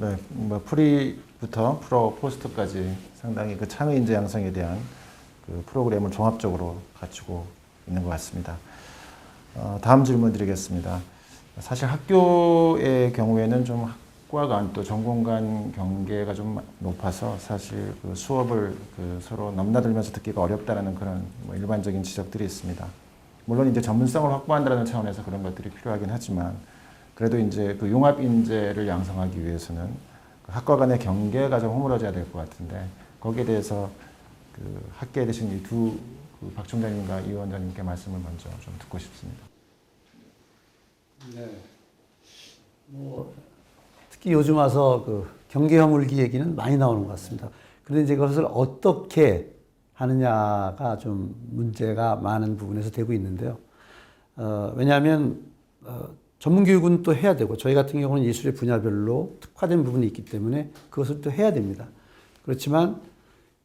네, 뭐 프리부터 프로 포스트까지 상당히 그 창의 인재 양성에 대한 그 프로그램을 종합적으로 갖추고 있는 것 같습니다. 어, 다음 질문 드리겠습니다. 사실 학교의 경우에는 좀 학과 간 또 전공 간 경계가 좀 높아서 사실 그 수업을 그 서로 넘나들면서 듣기가 어렵다라는 그런 뭐 일반적인 지적들이 있습니다. 물론 이제 전문성을 확보한다는 차원에서 그런 것들이 필요하긴 하지만 그래도 이제 그 융합 인재를 양성하기 위해서는 그 학과 간의 경계가 좀 허물어져야 될 것 같은데 거기에 대해서 그 학계에 계신 이두 그 박 총장님과 이 위원장님께 말씀을 먼저 좀 듣고 싶습니다. 네. 뭐 특히 요즘 와서 그 경계 허물기 얘기는 많이 나오는 것 같습니다. 그런데 이제 그것을 어떻게 하느냐가 좀 문제가 많은 부분에서 되고 있는데요. 어, 왜냐하면 어, 전문 교육은 또 해야 되고 저희 같은 경우는 예술의 분야별로 특화된 부분이 있기 때문에 그것을 또 해야 됩니다. 그렇지만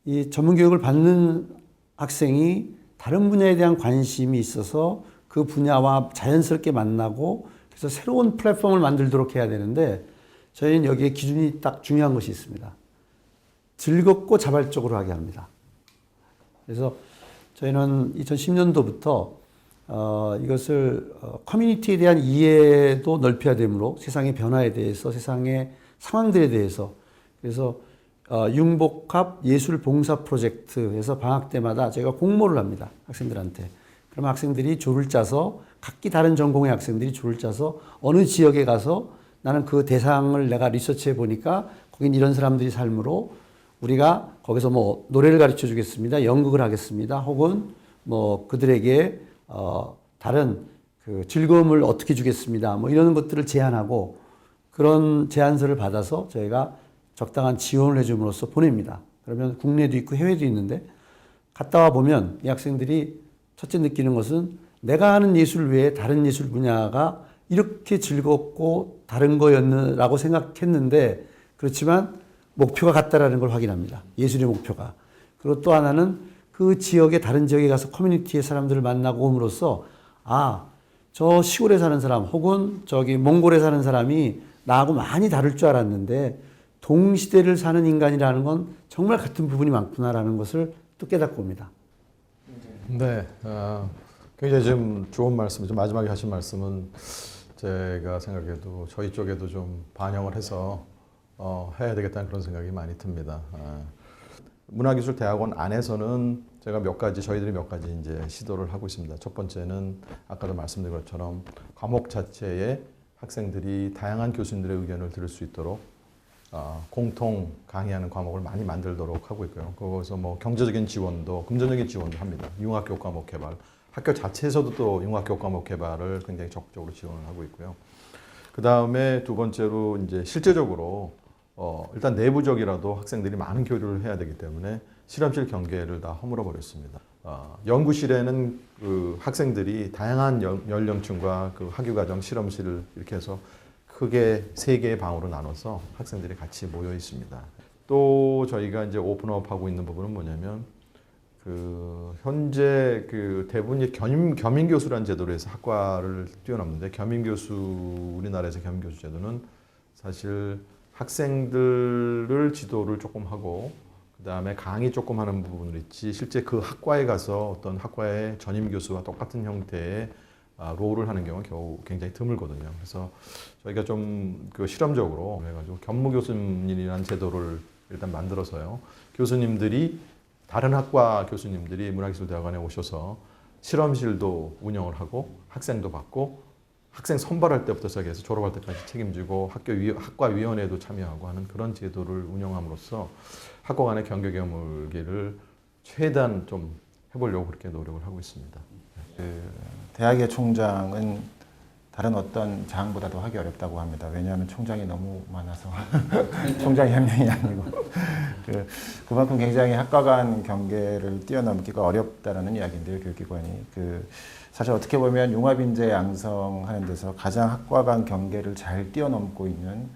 이 전문 교육을 받는 학생이 다른 분야에 대한 관심이 있어서 그 분야와 자연스럽게 만나고 그래서 새로운 플랫폼을 만들도록 해야 되는데 저희는 여기에 기준이 딱 중요한 것이 있습니다. 즐겁고 자발적으로 하게 합니다. 그래서 저희는 2010년도부터 어, 이것을 어, 커뮤니티에 대한 이해도 넓혀야 되므로 세상의 변화에 대해서 세상의 상황들에 대해서 그래서 어, 융복합 예술 봉사 프로젝트에서 방학 때마다 저희가 공모를 합니다 학생들한테 그럼 학생들이 조를 짜서 각기 다른 전공의 학생들이 조를 짜서 어느 지역에 가서 나는 그 대상을 내가 리서치해 보니까 거긴 이런 사람들이 삶으로 우리가 거기서 뭐 노래를 가르쳐 주겠습니다. 연극을 하겠습니다. 혹은 뭐 그들에게 어 다른 그 즐거움을 어떻게 주겠습니다. 뭐 이런 것들을 제안하고 그런 제안서를 받아서 저희가 적당한 지원을 해줌으로써 보냅니다. 그러면 국내도 있고 해외도 있는데 갔다 와 보면 이 학생들이 첫째 느끼는 것은 내가 하는 예술 외에 다른 예술 분야가 이렇게 즐겁고 다른 거였느라고 생각했는데 그렇지만 목표가 같다라는 걸 확인합니다. 예술의 목표가. 그리고 또 하나는 그 지역의 다른 지역에 가서 커뮤니티의 사람들을 만나고 옴으로써 아, 저 시골에 사는 사람 혹은 저기 몽골에 사는 사람이 나하고 많이 다를 줄 알았는데 동시대를 사는 인간이라는 건 정말 같은 부분이 많구나라는 것을 또 깨닫고 옵니다. 네, 어, 굉장히 좀 좋은 말씀이죠. 마지막에 하신 말씀은 제가 생각해도 저희 쪽에도 좀 반영을 해서 어, 해야 되겠다는 그런 생각이 많이 듭니다. 아, 문화기술대학원 안에서는 제가 몇 가지 저희들이 몇 가지 이제 시도를 하고 있습니다. 첫 번째는 아까도 말씀드린 것처럼 과목 자체에 학생들이 다양한 교수님들의 의견을 들을 수 있도록 어, 공통 강의하는 과목을 많이 만들도록 하고 있고요. 거기서 뭐 경제적인 지원도, 금전적인 지원도 합니다. 융합교육 과목 개발, 학교 자체에서도 또 융합교육 과목 개발을 굉장히 적극적으로 지원을 하고 있고요. 그 다음에 두 번째로 이제 실제적으로 어, 일단 내부적이라도 학생들이 많은 교류를 해야 되기 때문에 실험실 경계를 다 허물어 버렸습니다. 어, 연구실에는 그 학생들이 다양한 연, 연령층과 그 학위과정 실험실을 이렇게 해서 크게 세 개의 방으로 나눠서 학생들이 같이 모여 있습니다. 또 저희가 이제 오픈업 하고 있는 부분은 뭐냐면 그 현재 그 대부분이 겸임, 겸임 교수라는 제도로 해서 학과를 뛰어넘는데 겸임 교수 우리나라에서 겸임 교수 제도는 사실 학생들을 지도를 조금 하고 그 다음에 강의 조금 하는 부분을 있지 실제 그 학과에 가서 어떤 학과의 전임 교수와 똑같은 형태의 아, 롤을 하는 경우가 겨우 굉장히 드물거든요. 그래서 저희가 좀 그 실험적으로 해가지고 겸무 교수님이라는 제도를 일단 만들어서요. 교수님들이 다른 학과 교수님들이 문화기술대학원에 오셔서 실험실도 운영을 하고 학생도 받고 학생 선발할 때부터 시작해서 졸업할 때까지 책임지고 학교 위, 학과 위원회도 참여하고 하는 그런 제도를 운영함으로써 학과 간의 경계 겸을기를 최대한 좀 해보려고 그렇게 노력을 하고 있습니다. 그 대학의 총장은 다른 어떤 장보다도 하기 어렵다고 합니다. 왜냐하면 총장이 너무 많아서 총장이 한 명이 아니고 그, 그만큼 굉장히 학과 간 경계를 뛰어넘기가 어렵다는 이야기인데요. 교육기관이 그 사실 어떻게 보면 융합 인재 양성하는 데서 가장 학과 간 경계를 잘 뛰어넘고 있는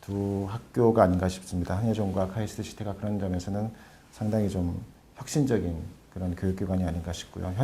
두 학교가 아닌가 싶습니다. 한예종과 카이스트 시티가 그런 점에서는 상당히 좀 혁신적인 그런 교육기관이 아닌가 싶고요.